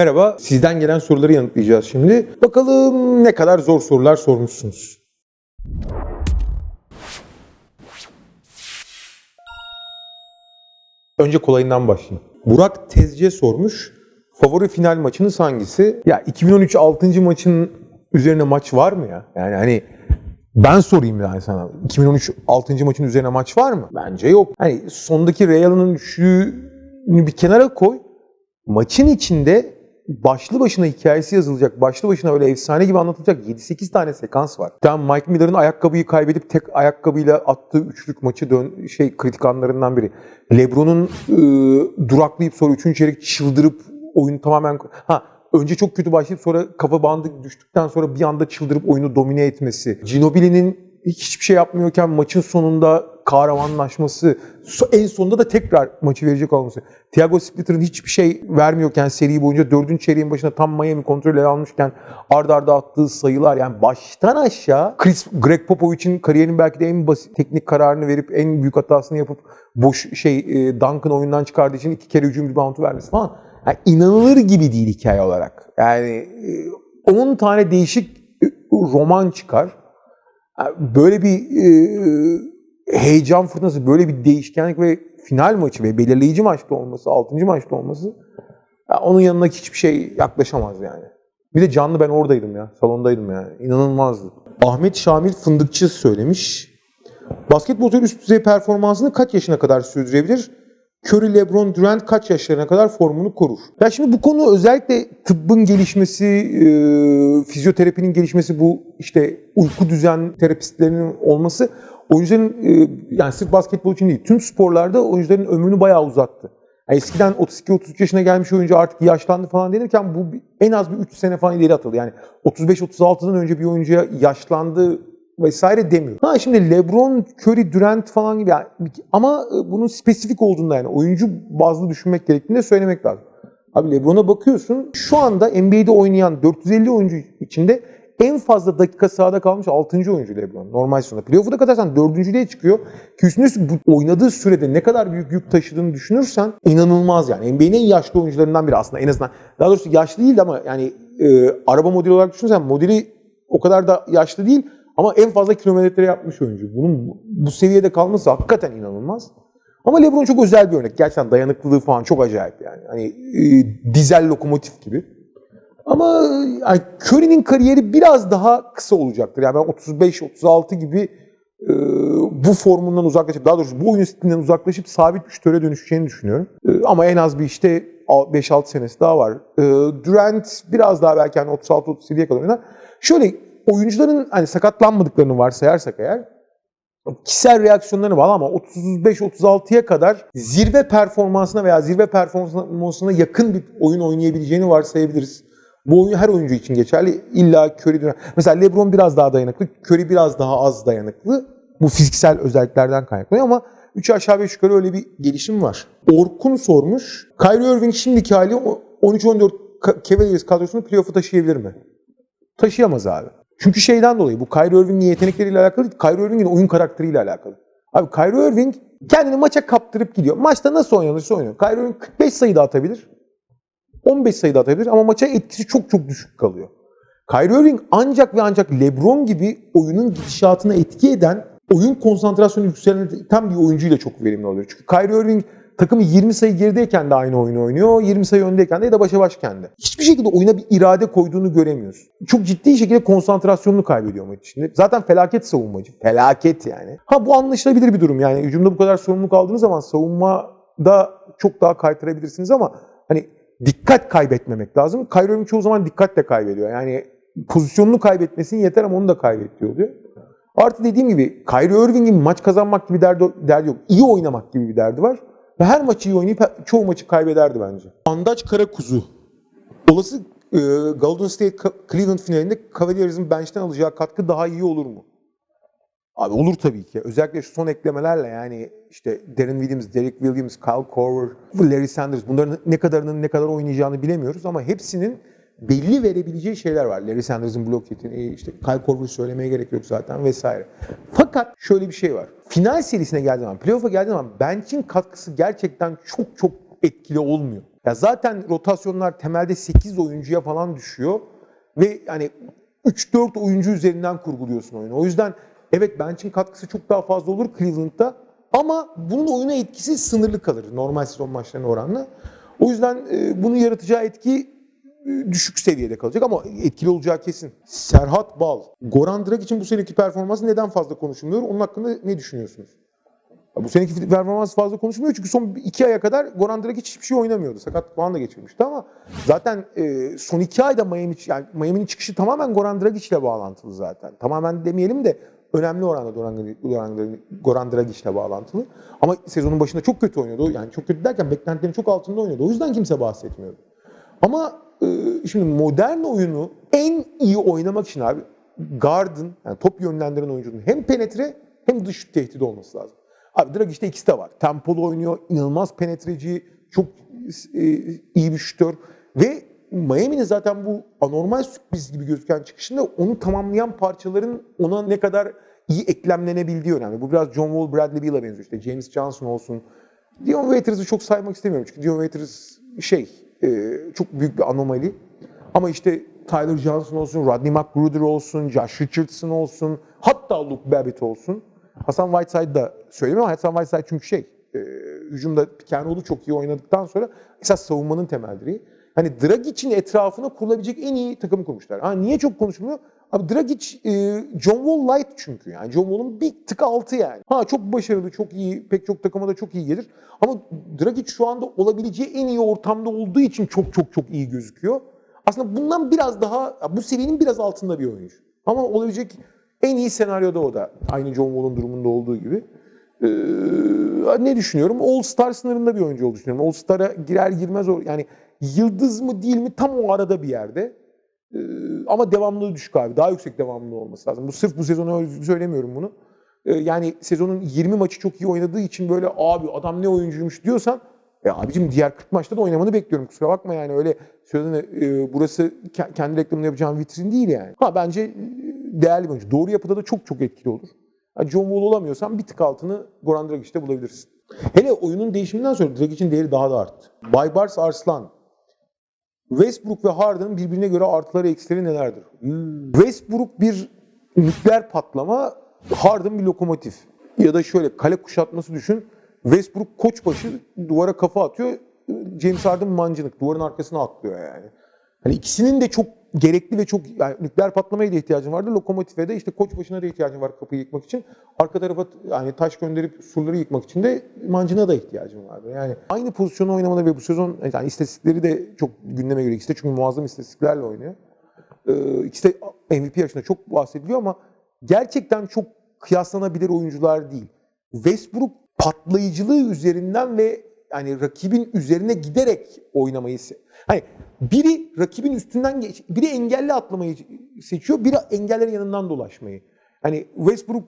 Merhaba, sizden gelen soruları yanıtlayacağız şimdi. Bakalım ne kadar zor sorular sormuşsunuz. Önce kolayından başlayayım. Burak Tezce sormuş. Favori final maçınız hangisi? Ya 2013 6. maçın üzerine maç var mı ya? Yani hani ben sorayım yani sana. 2013 6. maçın üzerine maç var mı? Bence yok. Hani sondaki Real'ın üçlüğünü bir kenara koy. Maçın içinde başlı başına hikayesi yazılacak, başlı başına öyle efsane gibi anlatılacak 7-8 tane sekans var. Tam Mike Miller'ın ayakkabıyı kaybedip tek ayakkabıyla attığı üçlük maçı dön şey kritik anlarından biri. LeBron'un e, duraklayıp sonra 3. çeyrek çıldırıp oyunu tamamen ha önce çok kötü başlayıp sonra kafa bandı düştükten sonra bir anda çıldırıp oyunu domine etmesi. Ginobili'nin hiçbir şey yapmıyorken maçın sonunda kahramanlaşması, en sonunda da tekrar maçı verecek olması. Thiago Splitter'ın hiçbir şey vermiyorken seri boyunca dördüncü çeyreğin başına tam Miami kontrol ele almışken arda arda attığı sayılar yani baştan aşağı Chris Greg Popovich'in kariyerinin belki de en basit teknik kararını verip en büyük hatasını yapıp boş şey e, Duncan oyundan çıkardığı için iki kere hücum reboundu vermesi falan. Yani inanılır gibi değil hikaye olarak. Yani e, 10 tane değişik e, roman çıkar. Böyle bir e, heyecan fırtınası, böyle bir değişkenlik ve final maçı ve belirleyici maçta olması, 6. maçta olması ya onun yanına hiçbir şey yaklaşamaz yani. Bir de canlı ben oradaydım ya, salondaydım yani. İnanılmazdı. Ahmet Şamil Fındıkçı söylemiş. Basketbolcular üst düzey performansını kaç yaşına kadar sürdürebilir? Curry, LeBron, Durant kaç yaşlarına kadar formunu korur? Ya şimdi bu konu özellikle tıbbın gelişmesi, e, fizyoterapinin gelişmesi, bu işte uyku düzen terapistlerinin olması oyuncuların e, yani sırf basketbol için değil, tüm sporlarda oyuncuların ömrünü bayağı uzattı. Yani eskiden 32-33 yaşına gelmiş oyuncu artık yaşlandı falan denirken bu en az bir 3 sene falan ileri atıldı. Yani 35-36'dan önce bir oyuncuya yaşlandı vesaire demiyor. Ha şimdi LeBron, Curry, Durant falan gibi yani, ama e, bunun spesifik olduğunda yani oyuncu bazlı düşünmek gerektiğini de söylemek lazım. Abi LeBron'a bakıyorsun şu anda NBA'de oynayan 450 oyuncu içinde en fazla dakika sahada kalmış 6. oyuncu LeBron normal sezonda. Playoff'u da katarsan 4. çıkıyor. Ki üstüne bu oynadığı sürede ne kadar büyük yük taşıdığını düşünürsen inanılmaz yani. NBA'nin en yaşlı oyuncularından biri aslında en azından. Daha doğrusu yaşlı değil ama yani e, araba modeli olarak düşünürsen modeli o kadar da yaşlı değil ama en fazla kilometre yapmış oyuncu. Bunun bu- seviyede kalması hakikaten inanılmaz. Ama LeBron çok özel bir örnek. Gerçekten dayanıklılığı falan çok acayip yani. Hani e, dizel lokomotif gibi. Ama e, yani Curry'nin kariyeri biraz daha kısa olacaktır. Yani ben 35-36 gibi e, bu formundan uzaklaşıp, daha doğrusu bu oyun stilinden uzaklaşıp sabit bir şütöre dönüşeceğini düşünüyorum. E, ama en az bir işte 5-6 senesi daha var. E, Durant biraz daha belki hani 36-37'ye kadar oynar. Şöyle oyuncuların hani sakatlanmadıklarını varsayarsak eğer kişisel reaksiyonlarını var ama 35-36'ya kadar zirve performansına veya zirve performansına yakın bir oyun oynayabileceğini varsayabiliriz. Bu oyun her oyuncu için geçerli. İlla Curry dönem. Mesela LeBron biraz daha dayanıklı, Curry biraz daha az dayanıklı. Bu fiziksel özelliklerden kaynaklanıyor ama 3 aşağı 5 yukarı öyle bir gelişim var. Orkun sormuş. Kyrie Irving şimdiki hali 13-14 Ka- Cavaliers kadrosunu playoff'a taşıyabilir mi? Taşıyamaz abi. Çünkü şeyden dolayı bu Kyrie Irving'in yetenekleriyle alakalı değil, Kyrie Irving'in oyun karakteriyle alakalı. Abi Kyrie Irving kendini maça kaptırıp gidiyor. Maçta nasıl oynanırsa oynuyor. Kyrie Irving 45 sayı da atabilir. 15 sayı da atabilir ama maça etkisi çok çok düşük kalıyor. Kyrie Irving ancak ve ancak LeBron gibi oyunun gidişatına etki eden, oyun konsantrasyonu yükselten bir oyuncuyla çok verimli oluyor. Çünkü Kyrie Irving takımı 20 sayı gerideyken de aynı oyunu oynuyor, 20 sayı öndeyken de ya da başa başken de. Hiçbir şekilde oyuna bir irade koyduğunu göremiyorsun. Çok ciddi şekilde konsantrasyonunu kaybediyor maç içinde. Zaten felaket savunmacı. Felaket yani. Ha bu anlaşılabilir bir durum yani. Hücumda bu kadar sorumluluk aldığınız zaman savunmada çok daha kaytırabilirsiniz ama hani dikkat kaybetmemek lazım. Kyrie çoğu zaman dikkat de kaybediyor. Yani pozisyonunu kaybetmesin yeter ama onu da kaybediyor oluyor. Artı dediğim gibi Kyrie Irving'in maç kazanmak gibi derdi, derdi yok. İyi oynamak gibi bir derdi var. Ve her maçı iyi oynayıp çoğu maçı kaybederdi bence. Andaç Karakuzu. Olası e, Golden State Cleveland finalinde Cavaliers'ın bench'ten alacağı katkı daha iyi olur mu? Abi olur tabii ki. Özellikle şu son eklemelerle yani işte Darren Williams, Derek Williams, Kyle Korver, Larry Sanders bunların ne kadarının ne kadar oynayacağını bilemiyoruz ama hepsinin belli verebileceği şeyler var. Larry Sanders'ın blok yeteneği, işte Kyle Korver'ı söylemeye gerek yok zaten vesaire. Fakat şöyle bir şey var. Final serisine geldiği zaman, playoff'a geldiği zaman bench'in katkısı gerçekten çok çok etkili olmuyor. Ya zaten rotasyonlar temelde 8 oyuncuya falan düşüyor ve yani 3-4 oyuncu üzerinden kurguluyorsun oyunu. O yüzden evet bench'in katkısı çok daha fazla olur Cleveland'da ama bunun oyuna etkisi sınırlı kalır normal sezon maçlarına oranla. O yüzden e, bunun yaratacağı etki e, düşük seviyede kalacak ama etkili olacağı kesin. Serhat Bal, Goran Drag için bu seneki performansı neden fazla konuşulmuyor? Onun hakkında ne düşünüyorsunuz? Bu seneki performans fazla konuşulmuyor çünkü son iki aya kadar Goran Dragic hiçbir şey oynamıyordu. Sakat falan da geçirmişti ama zaten e, son iki ayda Miami, yani Miami'nin çıkışı tamamen Goran Dragic ile bağlantılı zaten. Tamamen demeyelim de önemli oranda Goran, Goran, Dragic ile bağlantılı. Ama sezonun başında çok kötü oynuyordu. Yani çok kötü derken beklentilerin çok altında oynuyordu. O yüzden kimse bahsetmiyordu. Ama şimdi modern oyunu en iyi oynamak için abi guard'ın yani top yönlendiren oyuncunun hem penetre hem dış tehdidi olması lazım. Abi Dragic'te ikisi de var. Tempolu oynuyor, inanılmaz penetreci, çok e, iyi bir şutör ve Miami'nin zaten bu anormal sürpriz gibi gözüken çıkışında onu tamamlayan parçaların ona ne kadar iyi eklemlenebildiği önemli. Bu biraz John Wall, Bradley Beal'a benziyor. İşte James Johnson olsun. Dion Waiters'ı çok saymak istemiyorum çünkü Dion Waiters şey e, çok büyük bir anomali. Ama işte Tyler Johnson olsun, Rodney McGruder olsun, Josh Richardson olsun, hatta Luke Babbitt olsun. Hasan Whiteside da söyleyeyim ama Hasan Whiteside çünkü şey, e, hücumda pick çok iyi oynadıktan sonra esas savunmanın temel direği. Hani Dragic'in etrafına kurulabilecek en iyi takımı kurmuşlar. Ha niye çok konuşulmuyor? Abi Dragic, e, John Wall light çünkü yani. John Wall'un bir tık altı yani. Ha çok başarılı, çok iyi, pek çok takıma da çok iyi gelir. Ama Dragic şu anda olabileceği en iyi ortamda olduğu için çok çok çok iyi gözüküyor. Aslında bundan biraz daha, bu seviyenin biraz altında bir oyuncu. Ama olabilecek en iyi senaryoda o da. Aynı John Wall'un durumunda olduğu gibi. Ee, ne düşünüyorum? All Star sınırında bir oyuncu olduğunu düşünüyorum. All Star'a girer girmez yani yıldız mı değil mi tam o arada bir yerde. Ee, ama devamlılığı düşük abi. Daha yüksek devamlılığı olması lazım. Bu sırf bu sezonu öyle söylemiyorum bunu. Ee, yani sezonun 20 maçı çok iyi oynadığı için böyle abi adam ne oyuncuymuş diyorsan e abicim diğer 40 maçta da oynamanı bekliyorum. Kusura bakma yani öyle sözüne e, burası ke- kendi reklamını yapacağım vitrin değil yani. Ha bence e, değerli bir oyuncu. Doğru yapıda da çok çok etkili olur. Ha, John Wall olamıyorsan bir tık altını Goran Dragic'te bulabilirsin. Hele oyunun değişiminden sonra Dragic'in değeri daha da arttı. Baybars Arslan. Westbrook ve Harden'ın birbirine göre artıları eksileri nelerdir? Westbrook bir nükleer patlama, Harden bir lokomotif. Ya da şöyle kale kuşatması düşün. Westbrook koçbaşı duvara kafa atıyor. James Harden mancınık. Duvarın arkasına atlıyor yani. Hani ikisinin de çok gerekli ve çok yani nükleer patlamaya da ihtiyacın vardı. Lokomotife de işte koç başına da ihtiyacın var kapıyı yıkmak için. Arka tarafa yani taş gönderip surları yıkmak için de mancına da ihtiyacın vardı. Yani aynı pozisyonu oynamada ve bu sezon yani istatistikleri de çok gündeme göre ikisi de çünkü muazzam istatistiklerle oynuyor. Ee, ikisi de MVP yaşında çok bahsediliyor ama gerçekten çok kıyaslanabilir oyuncular değil. Westbrook patlayıcılığı üzerinden ve yani rakibin üzerine giderek oynamayı hani biri rakibin üstünden geç, biri engelli atlamayı seçiyor, biri engellerin yanından dolaşmayı. Hani Westbrook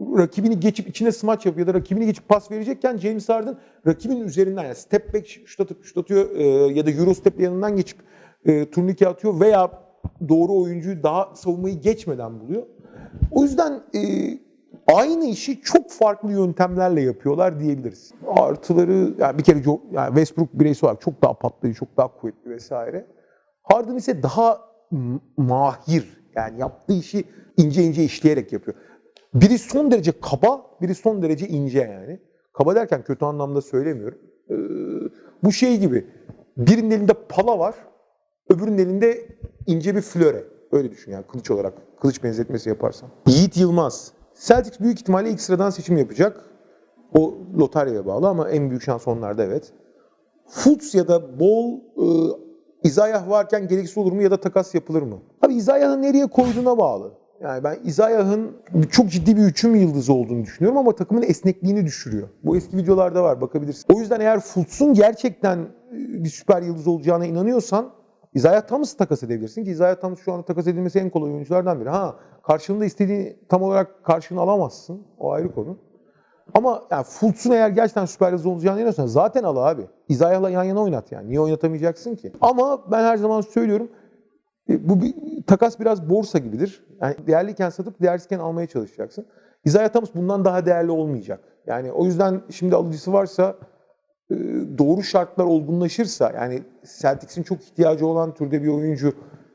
rakibini geçip içine smaç yapıyor ya da rakibini geçip pas verecekken James Harden rakibin üzerinden yani step back şut atıp şut atıyor e, ya da euro step yanından geçip e, turnike atıyor veya doğru oyuncuyu daha savunmayı geçmeden buluyor. O yüzden e, aynı işi çok farklı yöntemlerle yapıyorlar diyebiliriz. Artıları yani bir kere yani Westbrook bireysel olarak çok daha patlayıcı, çok daha kuvvetli vesaire. Harden ise daha mahir. Yani yaptığı işi ince ince işleyerek yapıyor. Biri son derece kaba, biri son derece ince yani. Kaba derken kötü anlamda söylemiyorum. Ee, bu şey gibi. Birinin elinde pala var, öbürünün elinde ince bir flöre. Öyle düşün yani kılıç olarak. Kılıç benzetmesi yaparsan. Yiğit Yılmaz. Celtics büyük ihtimalle ilk sıradan seçim yapacak. O lotaryaya bağlı ama en büyük şans onlarda evet. Fultz ya da Ball, e, Isaiah varken gereksiz olur mu ya da takas yapılır mı? Abi Isaiah'ın nereye koyduğuna bağlı. Yani ben Isaiah'ın çok ciddi bir hücum yıldızı olduğunu düşünüyorum ama takımın esnekliğini düşürüyor. Bu eski videolarda var bakabilirsin. O yüzden eğer Fultz'un gerçekten e, bir süper yıldız olacağına inanıyorsan Isaiah Thomas'ı takas edebilirsin ki Isaiah Thomas şu anda takas edilmesi en kolay oyunculardan biri. Ha karşılığında istediğini tam olarak karşılığını alamazsın. O ayrı konu. Ama yani Fultz'un eğer gerçekten süper yıldız olacağını inanıyorsan zaten al abi. Isaiah'la yan yana oynat yani. Niye oynatamayacaksın ki? Ama ben her zaman söylüyorum e, bu bir, takas biraz borsa gibidir. Yani değerliyken satıp değersizken almaya çalışacaksın. Isaiah Thomas bundan daha değerli olmayacak. Yani o yüzden şimdi alıcısı varsa doğru şartlar olgunlaşırsa yani Celtics'in çok ihtiyacı olan türde bir oyuncu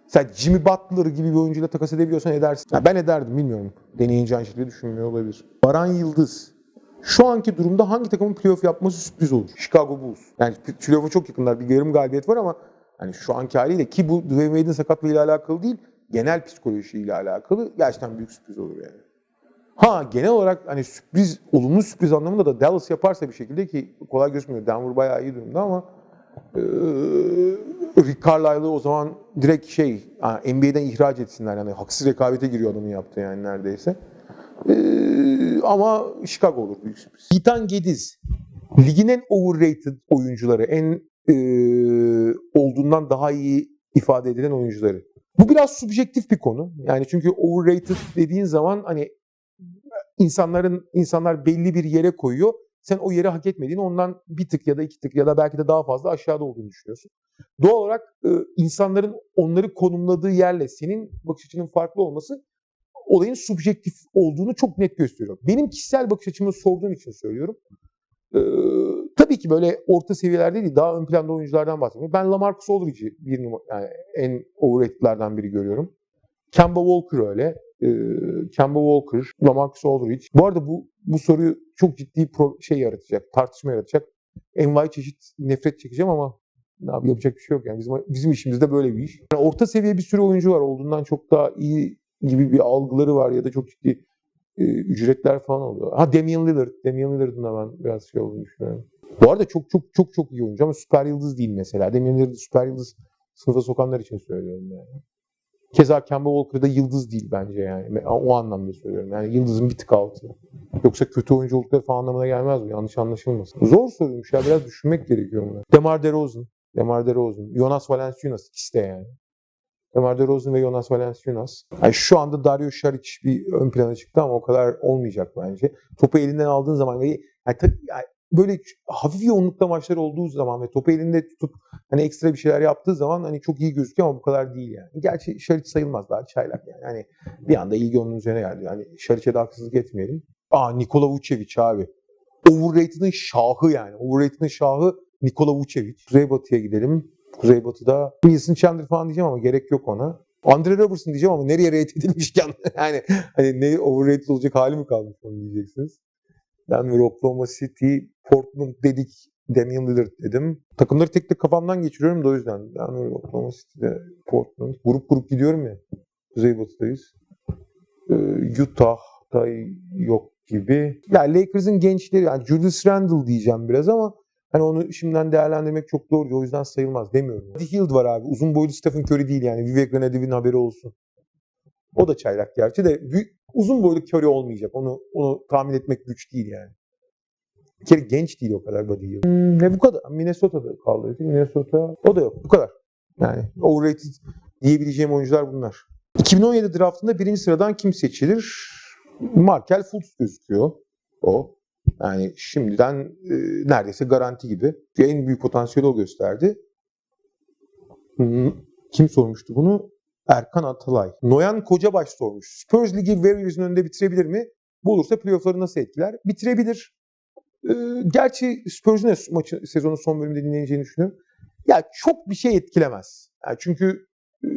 sen Jimmy Butler gibi bir oyuncuyla takas edebiliyorsan edersin. Ya ben ederdim bilmiyorum. Deneyince aynı şekilde düşünmüyor olabilir. Baran Yıldız. Şu anki durumda hangi takımın playoff yapması sürpriz olur? Chicago Bulls. Yani playoff'a çok yakınlar. Bir yarım galibiyet var ama hani şu anki haliyle ki bu Dwayne Wade'in sakatlığıyla alakalı değil, genel psikolojiyle alakalı gerçekten büyük sürpriz olur yani. Ha genel olarak hani sürpriz, olumlu sürpriz anlamında da Dallas yaparsa bir şekilde ki kolay gözükmüyor. Denver bayağı iyi durumda ama e, Rick Carlisle'ı o zaman direkt şey NBA'den ihraç etsinler. Yani haksız rekabete giriyor adamın yaptığı yani neredeyse. E, ama Chicago olur büyük sürpriz. Ethan Gediz. Ligin en overrated oyuncuları, en e, olduğundan daha iyi ifade edilen oyuncuları. Bu biraz subjektif bir konu. Yani çünkü overrated dediğin zaman hani insanların insanlar belli bir yere koyuyor. Sen o yere hak etmediğini ondan bir tık ya da iki tık ya da belki de daha fazla aşağıda olduğunu düşünüyorsun. Doğal olarak e, insanların onları konumladığı yerle senin bakış açının farklı olması olayın subjektif olduğunu çok net gösteriyor. Benim kişisel bakış açımı sorduğun için söylüyorum. Ee, tabii ki böyle orta seviyelerde değil, daha ön planda oyunculardan bahsediyorum. Ben Lamarcus Aldridge'i bir numara, yani en overrated'lardan biri görüyorum. Kemba Walker öyle. Ee, Kemba Walker, Lamarcus Aldridge. Bu arada bu bu soruyu çok ciddi pro, şey yaratacak, tartışma yaratacak. Envai çeşit nefret çekeceğim ama abi yapacak bir şey yok yani bizim bizim işimizde böyle bir iş. Yani orta seviye bir sürü oyuncu var olduğundan çok daha iyi gibi bir algıları var ya da çok ciddi e, ücretler falan oluyor. Ha Damian Lillard, Damian Lillard'ın da ben biraz şey olduğunu düşünüyorum. Bu arada çok çok çok çok iyi oyuncu ama süper yıldız değil mesela. Damian süper yıldız sınıfa sokanlar için söylüyorum yani. Keza Kemba Walker da yıldız değil bence yani. O anlamda söylüyorum. Yani yıldızın bir tık altı. Yoksa kötü oyuncu oldukları falan anlamına gelmez bu. Yanlış anlaşılmasın. Zor soruymuş ya. Biraz düşünmek gerekiyor bunu. Demar DeRozan. Demar DeRozan. Jonas Valanciunas ikisi de yani. Demar DeRozan ve Jonas Valanciunas. Yani şu anda Dario Saric bir ön plana çıktı ama o kadar olmayacak bence. Topu elinden aldığın zaman yani, yani böyle hafif yoğunlukta maçlar olduğu zaman ve topu elinde tutup hani ekstra bir şeyler yaptığı zaman hani çok iyi gözüküyor ama bu kadar değil yani. Gerçi Şariç sayılmaz daha çaylak yani. Hani bir anda ilgi onun üzerine geldi. Yani Şariç'e de haksızlık etmeyelim. Aa Nikola Vucevic abi. Overrated'ın şahı yani. Overrated'ın şahı Nikola Vucevic. Kuzeybatı'ya gidelim. Kuzeybatı'da Wilson Chandler falan diyeceğim ama gerek yok ona. Andre Robertson diyeceğim ama nereye rate edilmişken yani hani ne overrated olacak hali mi kalmış onu diyeceksiniz. Denver, Oklahoma City, Portland dedik. Damian Lillard dedim. Takımları tek tek kafamdan geçiriyorum da o yüzden. Denver, Oklahoma City'de, Portland. Grup grup gidiyorum ya. Kuzeybatı'dayız. Ee, Utah'da yok gibi. Ya yani Lakers'ın gençleri, yani Julius Randle diyeceğim biraz ama hani onu şimdiden değerlendirmek çok doğru. O yüzden sayılmaz demiyorum. Buddy Hield var abi. Uzun boylu Stephen Curry değil yani. Vivek Ranadiv'in haberi olsun. O da çaylak gerçi de uzun boylu Curry olmayacak. Onu onu tahmin etmek güç değil yani. Bir kere genç değil o kadar Hield. Hmm, ve bu kadar. Minnesota'da kaldı. Minnesota o da yok. Bu kadar. Yani overrated diyebileceğim oyuncular bunlar. 2017 draftında birinci sıradan kim seçilir? Markel Fultz gözüküyor. O. Yani şimdiden e, neredeyse garanti gibi. En büyük potansiyeli o gösterdi. Hmm, kim sormuştu bunu? Erkan Atalay. Noyan Kocabaş sormuş. Spurs Ligi Warriors'ın önünde bitirebilir mi? Bu olursa playoff'ları nasıl etkiler? Bitirebilir. Ee, gerçi Spurs'un maçı, sezonun son bölümünde dinleneceğini düşünüyorum. Ya çok bir şey etkilemez. Yani çünkü e,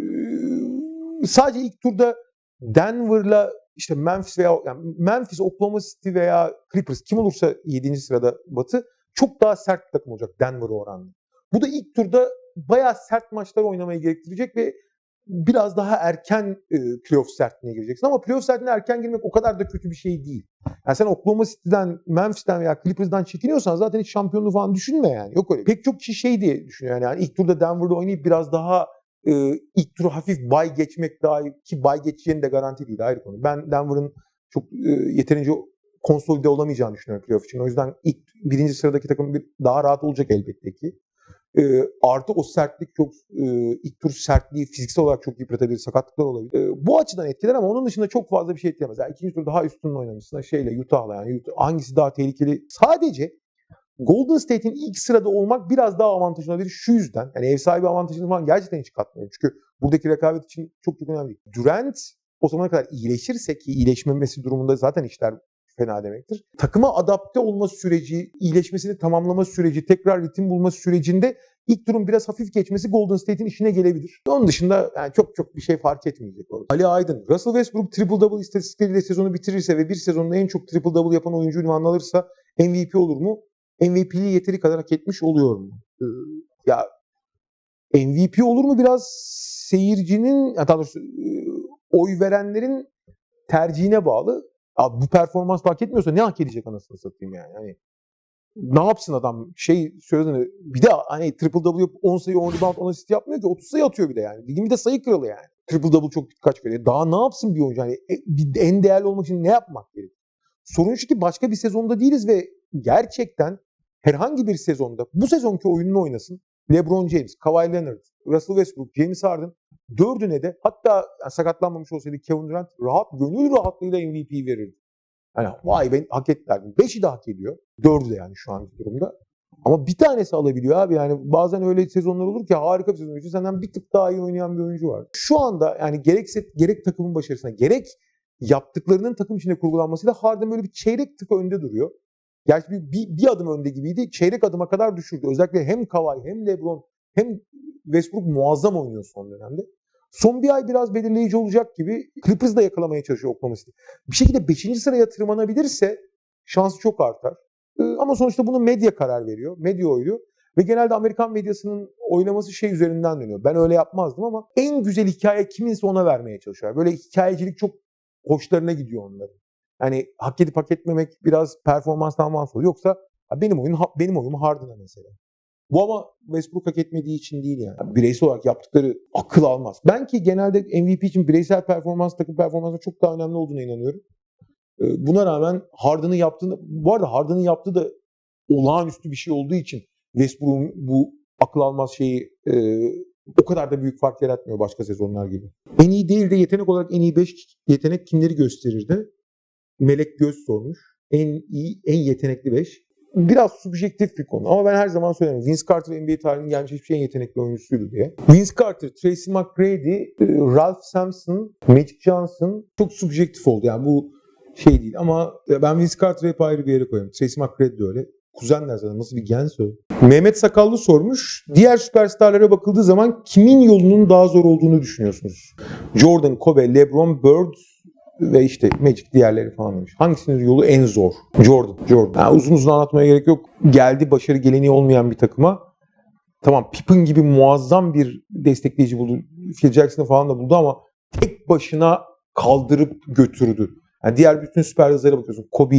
sadece ilk turda Denver'la işte Memphis veya yani Memphis, Oklahoma City veya Clippers kim olursa 7. sırada Batı çok daha sert bir takım olacak Denver'a oranla. Bu da ilk turda bayağı sert maçlar oynamayı gerektirecek ve biraz daha erken e, playoff sertliğine gireceksin. Ama playoff sertliğine erken girmek o kadar da kötü bir şey değil. Yani sen Oklahoma City'den, Memphis'ten veya Clippers'dan çekiniyorsan zaten hiç şampiyonluğu falan düşünme yani. Yok öyle. Pek çok kişi şey diye düşünüyor yani, yani ilk turda Denver'da oynayıp biraz daha e, ilk turu hafif bay geçmek daha iyi ki bay geçeceğini de garanti değil ayrı konu. Ben Denver'ın çok e, yeterince konsolide olamayacağını düşünüyorum playoff için. O yüzden ilk birinci sıradaki takım bir daha rahat olacak elbette ki. E, artı o sertlik çok e, ilk tur sertliği fiziksel olarak çok yıpratabilir, sakatlıklar olabilir. E, bu açıdan etkiler ama onun dışında çok fazla bir şey etkilemez. Yani ikinci tur daha üstünün oynamışsın şeyle Utah'la yani Utah, hangisi daha tehlikeli? Sadece Golden State'in ilk sırada olmak biraz daha avantajlı olabilir şu yüzden. Yani ev sahibi avantajını falan gerçekten hiç katmıyorum. Çünkü buradaki rekabet için çok çok önemli. Durant o zamana kadar iyileşirse ki iyileşmemesi durumunda zaten işler fena demektir. Takıma adapte olma süreci, iyileşmesini tamamlama süreci, tekrar ritim bulma sürecinde ilk durum biraz hafif geçmesi Golden State'in işine gelebilir. Onun dışında yani çok çok bir şey fark etmeyecek orada. Ali Aydın, Russell Westbrook triple double istatistikleriyle sezonu bitirirse ve bir sezonda en çok triple double yapan oyuncu ünvanını alırsa MVP olur mu? MVP'yi yeteri kadar hak etmiş oluyor mu? Ee, ya MVP olur mu biraz seyircinin, daha doğrusu e, oy verenlerin tercihine bağlı. Abi bu performans hak etmiyorsa ne hak edecek anasını satayım yani. yani ne yapsın adam şey sözünü bir de hani triple double yapıp 10 sayı 10 rebound 10 asist yapmıyor ki 30 sayı atıyor bir de yani. Ligin bir de sayı kralı yani. Triple double çok kaç veriyor. Daha ne yapsın bir oyuncu? Hani e, en değerli olmak için ne yapmak gerekiyor? Sorun şu ki başka bir sezonda değiliz ve gerçekten herhangi bir sezonda bu sezonki oyununu oynasın. LeBron James, Kawhi Leonard, Russell Westbrook, James Harden dördüne de hatta yani sakatlanmamış olsaydı Kevin Durant rahat, gönül rahatlığıyla MVP verirdi. Yani vay ben hak ettiler. Beşi de hak ediyor. Dördü de yani şu anki durumda. Ama bir tanesi alabiliyor abi. Yani bazen öyle sezonlar olur ki harika bir sezon için senden bir tık daha iyi oynayan bir oyuncu var. Şu anda yani gerekse gerek takımın başarısına gerek yaptıklarının takım içinde kurgulanmasıyla Harden böyle bir çeyrek tık önde duruyor. Gerçi bir, bir, bir adım önde gibiydi. Çeyrek adıma kadar düşürdü. Özellikle hem Kawhi hem LeBron hem Westbrook muazzam oynuyor son dönemde. Son bir ay biraz belirleyici olacak gibi Clippers da yakalamaya çalışıyor Oklahoma City. Bir şekilde 5. sıraya tırmanabilirse şansı çok artar. Ee, Ama sonuçta bunu medya karar veriyor. Medya oyluyor. Ve genelde Amerikan medyasının oylaması şey üzerinden dönüyor. Ben öyle yapmazdım ama en güzel hikaye kiminse ona vermeye çalışıyor. Böyle hikayecilik çok hoşlarına gidiyor onların. Yani hak edip hak etmemek biraz performanstan mahsul. Yoksa benim oyun benim oyunum Harden'a mesela. Bu ama Westbrook hak etmediği için değil yani. Bireysel olarak yaptıkları akıl almaz. Ben ki genelde MVP için bireysel performans, takım performansı çok daha önemli olduğuna inanıyorum. Ee, Buna rağmen Harden'ın yaptığını, bu arada Harden'ın yaptığı da olağanüstü bir şey olduğu için Westbrook'un bu akıl almaz şeyi e, o kadar da büyük fark yaratmıyor başka sezonlar gibi. En iyi değil de yetenek olarak en iyi 5 yetenek kimleri gösterirdi? Melek Göz sormuş. En iyi, en yetenekli 5. Biraz subjektif bir konu ama ben her zaman söylerim. Vince Carter NBA tarihinin gelmiş hiçbir şeyin yetenekli oyuncusuydu diye. Vince Carter, Tracy McGrady, e, Ralph Sampson, Magic Johnson çok subjektif oldu. Yani bu şey değil ama ben Vince Carter'ı hep ayrı bir yere koyarım. Tracy McGrady de öyle. Kuzenler zaten nasıl bir genç o. Mehmet Sakallı sormuş. Diğer süperstarlara bakıldığı zaman kimin yolunun daha zor olduğunu düşünüyorsunuz? Jordan, Kobe, LeBron, Bird ve işte Magic diğerleri falan demiş. Hangisinin yolu en zor? Jordan. Jordan. Yani uzun uzun anlatmaya gerek yok. Geldi başarı geleneği olmayan bir takıma. Tamam Pippen gibi muazzam bir destekleyici buldu. Phil Jackson'ı falan da buldu ama tek başına kaldırıp götürdü. Yani diğer bütün süper yıldızlara bakıyorsun. Kobe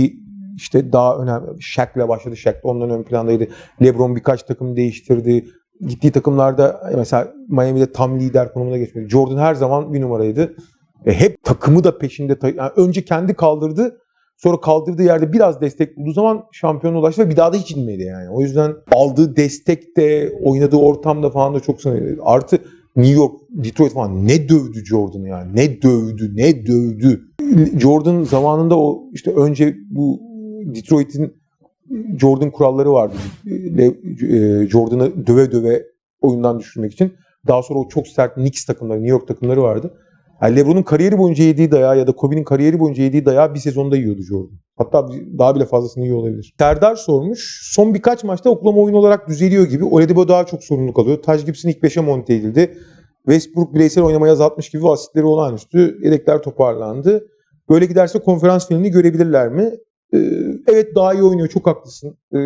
işte daha önemli. Shaq'le başladı. Shaq da ondan ön plandaydı. LeBron birkaç takım değiştirdi. Gittiği takımlarda mesela Miami'de tam lider konumuna geçmedi. Jordan her zaman bir numaraydı. E, hep takımı da peşinde. yani önce kendi kaldırdı. Sonra kaldırdığı yerde biraz destek bulduğu zaman şampiyona ulaştı ve bir daha da hiç inmedi yani. O yüzden aldığı destek de oynadığı ortamda falan da çok sınırlı. Artı New York, Detroit falan ne dövdü Jordan yani. Ne dövdü, ne dövdü. Jordan zamanında o işte önce bu Detroit'in Jordan kuralları vardı. E, Jordan'ı döve döve oyundan düşürmek için. Daha sonra o çok sert Knicks takımları, New York takımları vardı. Yani LeBron'un kariyeri boyunca yediği dayağı ya da Kobe'nin kariyeri boyunca yediği dayağı bir sezonda yiyordu Jordan. Hatta daha bile fazlasını yiyor olabilir. Serdar sormuş. Son birkaç maçta Oklahoma oyun olarak düzeliyor gibi. Oladipo daha çok sorumluluk alıyor. Taj Gibson ilk 5'e monte edildi. Westbrook bireysel oynamaya azaltmış gibi asistleri olağanüstü. Yedekler toparlandı. Böyle giderse konferans finalini görebilirler mi? Ee, evet daha iyi oynuyor. Çok haklısın. Ee,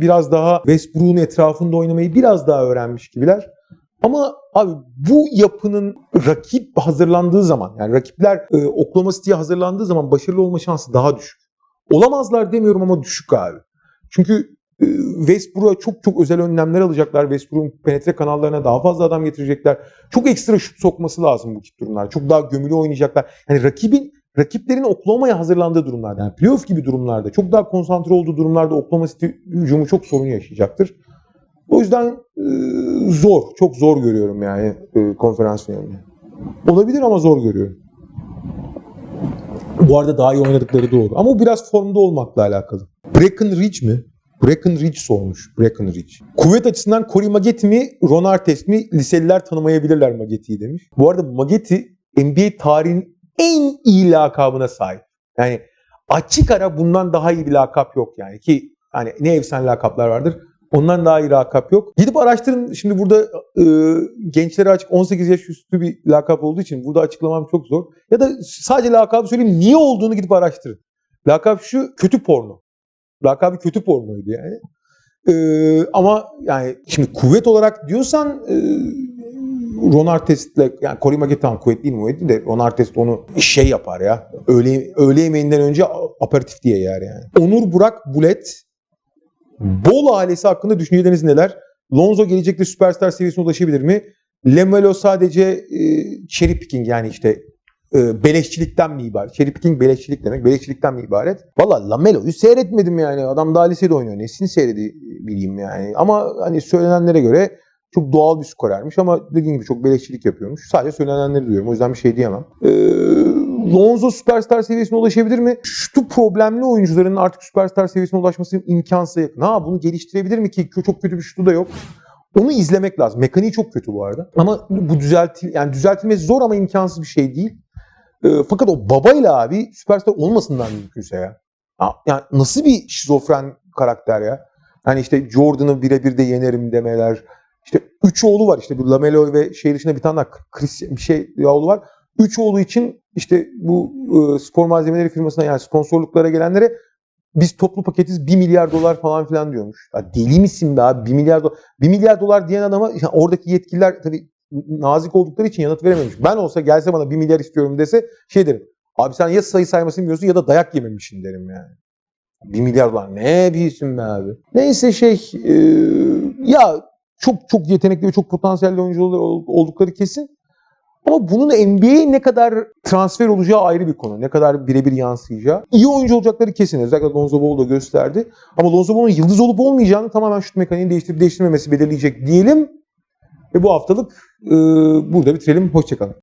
biraz daha Westbrook'un etrafında oynamayı biraz daha öğrenmiş gibiler. Ama abi bu yapının rakip hazırlandığı zaman yani rakipler e, Oklahoma City'ye hazırlandığı zaman başarılı olma şansı daha düşük. Olamazlar demiyorum ama düşük abi. Çünkü e, Westbrook'a çok çok özel önlemler alacaklar. Westbrook'un penetre kanallarına daha fazla adam getirecekler. Çok ekstra şut sokması lazım bu tip durumlar. Çok daha gömülü oynayacaklar. Yani rakibin rakiplerin Oklahoma'ya hazırlandığı durumlarda, yani playoff gibi durumlarda, çok daha konsantre olduğu durumlarda Oklahoma City hücumu çok sorun yaşayacaktır. O yüzden e, zor, çok zor görüyorum yani e, konferans finalini. Olabilir ama zor görüyorum. Bu arada daha iyi oynadıkları doğru. Ama bu biraz formda olmakla alakalı. Breckenridge mi? Breckenridge sormuş. Breckenridge. Kuvvet açısından Corey Maggette mi, Ron Artest mi? Liseliler tanımayabilirler Maggette'yi demiş. Bu arada Maggette NBA tarihinin en iyi lakabına sahip. Yani açık ara bundan daha iyi bir lakap yok yani ki hani ne efsane lakaplar vardır. Ondan daha iyi lakap yok. Gidip araştırın. Şimdi burada e, gençlere açık 18 yaş üstü bir lakap olduğu için burada açıklamam çok zor. Ya da sadece lakabı söyleyeyim niye olduğunu gidip araştırın. Lakap şu kötü porno. Lakabı kötü pornoydu yani. E, ama yani şimdi kuvvet olarak diyorsan e, Ron Artest'le yani Cory Maggette tamam kuvvet değil mi kuvvet değil de Ron Artest onu şey yapar ya. Öğle, öğle yemeğinden önce aperatif diye yer yani. Onur Burak Bulet Bol ailesi hakkında düşünceleriniz neler? Lonzo gelecekte süperstar seviyesine ulaşabilir mi? Lemelo sadece e, cherry picking yani işte e, beleşçilikten mi ibaret? Cherry picking beleşçilik demek. Beleşçilikten mi ibaret? Valla Lamelo'yu seyretmedim yani. Adam daha lisede oynuyor. Nesini seyredi bileyim yani. Ama hani söylenenlere göre çok doğal bir skorermiş ama dediğim gibi çok beleşçilik yapıyormuş. Sadece söylenenleri duyuyorum. O yüzden bir şey diyemem. Ee, Lonzo süperstar seviyesine ulaşabilir mi? Şu problemli oyuncuların artık süperstar seviyesine ulaşması imkansıza yakın. Ha bunu geliştirebilir mi ki çok kötü bir şutu da yok. Onu izlemek lazım. Mekaniği çok kötü bu arada. Ama bu düzeltil yani düzeltilmesi zor ama imkansız bir şey değil. Ee, fakat o babayla abi süperstar olmasından mümkünse ya. Ha, Yani nasıl bir şizofren karakter ya? Yani işte Jordan'ı birebir de yenerim demeler. İşte üç oğlu var işte bu Lamelo ve şey dışında bir tane daha Chris bir şey bir oğlu var. Üç oğlu için işte bu e, spor malzemeleri firmasına yani sponsorluklara gelenlere biz toplu paketiz 1 milyar dolar falan filan diyormuş. Ya deli misin be abi 1 milyar dolar. 1 milyar dolar diyen adama ya oradaki yetkililer tabii nazik oldukları için yanıt verememiş. Ben olsa gelse bana 1 milyar istiyorum dese şey derim. Abi sen ya sayı saymasını biliyorsun ya da dayak yememişsin derim yani. 1 milyar dolar ne büyüsün be abi. Neyse şey e, ya çok çok yetenekli ve çok potansiyelli oyuncular oldukları kesin. Ama bunun NBA'ye ne kadar transfer olacağı ayrı bir konu. Ne kadar birebir yansıyacağı. İyi oyuncu olacakları kesin. Özellikle Lonzo Ball da gösterdi. Ama Lonzo Ball'un yıldız olup olmayacağını tamamen şut mekaniğini değiştirip değiştirmemesi belirleyecek diyelim. Ve bu haftalık e, burada bitirelim. Hoşçakalın.